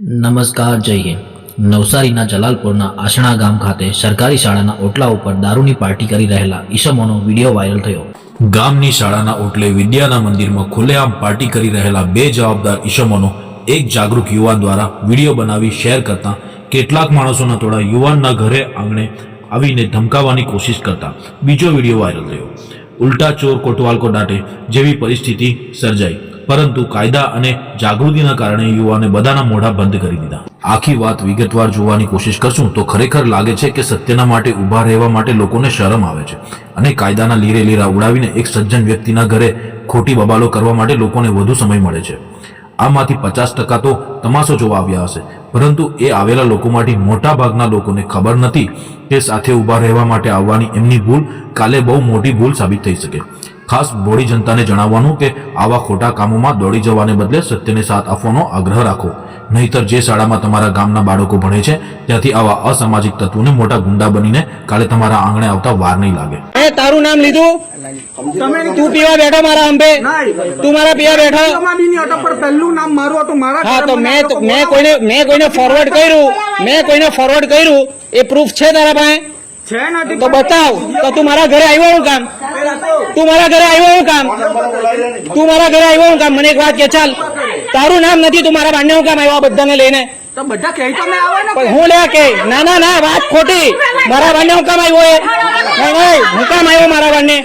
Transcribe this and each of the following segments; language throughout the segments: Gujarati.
નમસ્કાર, જય નવસારીના જલાલપુરના આસણા ગામ ખાતે સરકારી શાળાના ઓટલા ઉપર દારૂની પાર્ટી કરી રહેલા ઈસમોનો વીડિયો વાયરલ થયો. ગામની શાળાના ઓટલે વિદ્યાના મંદિરમાં ખુલ્લેઆમ પાર્ટી કરી રહેલા બે જવાબદાર ઈસમોનો એક જાગૃત યુવાન દ્વારા વીડિયો બનાવી શેર કરતા કેટલાક માણસોના ટોળા યુવાનના ઘરે આંગણે આવીને ધમકાવવાની કોશિશ કરતા બીજો વીડિયો વાયરલ થયો. ઉલટા ચોર કોટવાલ કો દાટે જેવી પરિસ્થિતિ સર્જાઈ. પરંતુ કાયદા અને જાગૃતિના કારણે યુવાને બધાના મોઢા બંધ કરી દીધા. આખી વાત વિગતવાર જોવાની કોશિશ કરશું તો ખરેખર લાગે છે કે સત્યના માટે ઊભા રહેવા માટે લોકોને શરમ આવે છે અને કાયદાના લીરે લીરા ઉડાવીને એક સજ્જન વ્યક્તિના ઘરે ખોટી બબાલો કરવા માટે લોકોને વધુ સમય મળે છે. આમાંથી પચાસ ટકા તો તમાશો જોવા આવ્યા હશે, પરંતુ એ આવેલા લોકોમાંથી મોટા ભાગના લોકોને ખબર નથી કે સાથે ઊભા રહેવા માટે આવવાની એમની ભૂલ કાલે બહુ મોટી ભૂલ સાબિત થઈ શકે. ખાસ બોડી જનતાને જણાવવાનું કે આવા ખોટા કામોમાં દોડી જવાને બદલે સત્યને સાથ આપવાનો આગ્રહ રાખો. નહીતર જે શાળામાં તમારા ગામના બાળકો ભણે છે ત્યાંથી આવા અસામાજિક તત્વોને મોટા ગુંડા બનીને કાલે તમારા આંગણે આવતા વાર નહીં લાગે. એ તારું નામ લીધું? તું પીવા બેઠો મારા અંબે. તું મારા પીવા બેઠો? પહેલું નામ મારું હતું મારા હા તો મેં મેં કોઈને મેં કોઈને ફોરવર્ડ કર્યું. મેં કોઈને ફોરવર્ડ કર્યું. એ પ્રૂફ છે તારા પાસે? તો બતાવ. તો તું મારા ઘરે આવ્યો હું કામ? તું મારા ઘરે આવ્યો હું કામ? તું મારા ઘરે આવ્યો હું કામ? મને એક વાત કે ચાલ. તારું નામ નથી તું મારા બાંધ્યા હું કામ આવ્યો બધાને લઈને. તો બધા કહે તો મેં આવે ને હું લે કે? ના ના ના વાત ખોટી. મારા બાંધને હું કામ આવ્યો એ. નહીં હું કામ આવ્યો મારા બાંધને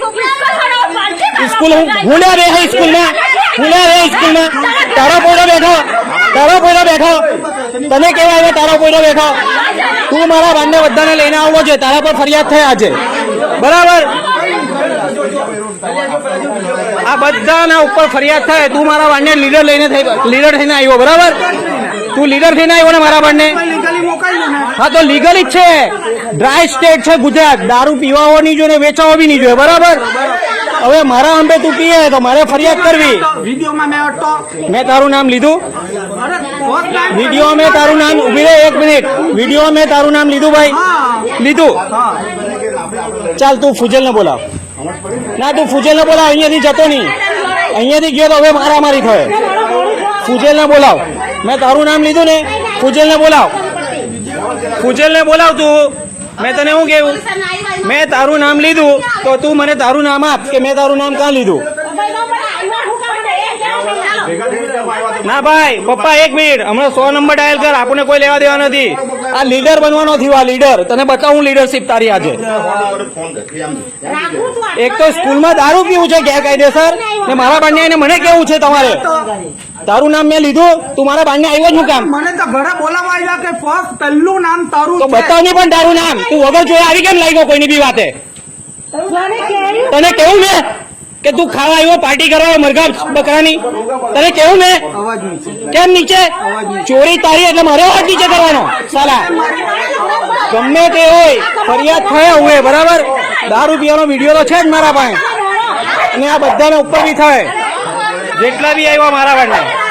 સ્કૂલ હું હું લે બે સ્કૂલમાં. હું લે બે સ્કૂલમાં. તારો પોયરો બેઠો. તારો પોયરો બેઠો. તને કેવા આવ્યો? તારો પોયરો બેઠો. તું મારા બાનને બધાને લઈને આવવો છે. તારા પર ફરિયાદ થઈ આજે બરાબર? આ બધાના ઉપર ફરિયાદ થાય. તું મારા બાનને લીડર લઈને લીડર થઈને આવ્યો. બરાબર? તું લીડર થઈને આવ્યો ને મારા બાંધને લીગલી મોકલ્યું ને હા, તો લીગલ જ છે. ડ્રાય સ્ટેટ છે ગુજરાત. દારૂ પીવાઓ નહીં જોઈએ, વેચાવો બી નહીં જોઈએ. બરાબર? હવે મારા અંબે તું પીએ તો મારે ફરિયાદ કરવી. વિડીયોમાં મેં તારું નામ લીધું. વીડિયો મેં તારું નામ ઊભી રહે એક મિનિટ. વીડિયો મેં તારું નામ લીધું ભાઈ. લીધું? ચાલ તું ફુજલને બોલાવ. ના તું ફુજલને બોલાવ અહીંયાથી જતો નહીં. અહીંયાથી ગયો તો હવે મારામારી ફુજલ ને બોલાવ. મેં તારું નામ લીધું ને ફુજલને બોલાવ. ફુજલને બોલાવ તું. મેં તને શું કેવું મેં તારું નામ લીધું તો તું મને તારું નામ આપ કે મેં તારું નામ ક્યાં લીધું? ના ભાઈ પપ્પા એક મિનિટ. હમણાં સો નંબર ડાયલ કર આપણને કોઈ લેવા દેવા નથી. આ લીડર બનવાનો થયો આ લીડર તને બતાવું લીડરશીપ તારી આજે. એક તો સ્કૂલમાં દારૂ પીવું છે ગેરકાયદેસર. ને મારા આવીને મને કેવું છે તમારે? તારું નામ મેં લીધું તું મારા બાંધને આવ્યો જ હું કામ? મને તો ઘરે બોલાવવા આવ્યા કે ફર્સ્ટ પહેલું નામ તારું તો બતાવ નહીં પણ તારું નામ. તું વગર જોયા આવી કેમ લાગ્યો કોઈની બી વાતે? તને કેવું મેં? કે તું ખાવા આવ્યો પાર્ટી કરવા મરઘા, બકરાની? તને કેવું મેં કેમ નીચે? ચોરી તારી એટલે મારે અવાજ નીચે કરવાનો. સાલા. ગમે તે હોય, ફરિયાદ થયા હોય બરાબર? દારૂ પીવાનો વીડિયો તો છે જ મારા પાસે. અને આ બધાને ઉપર બી થાય. જેટલા બી આવ્યા મારા પાસે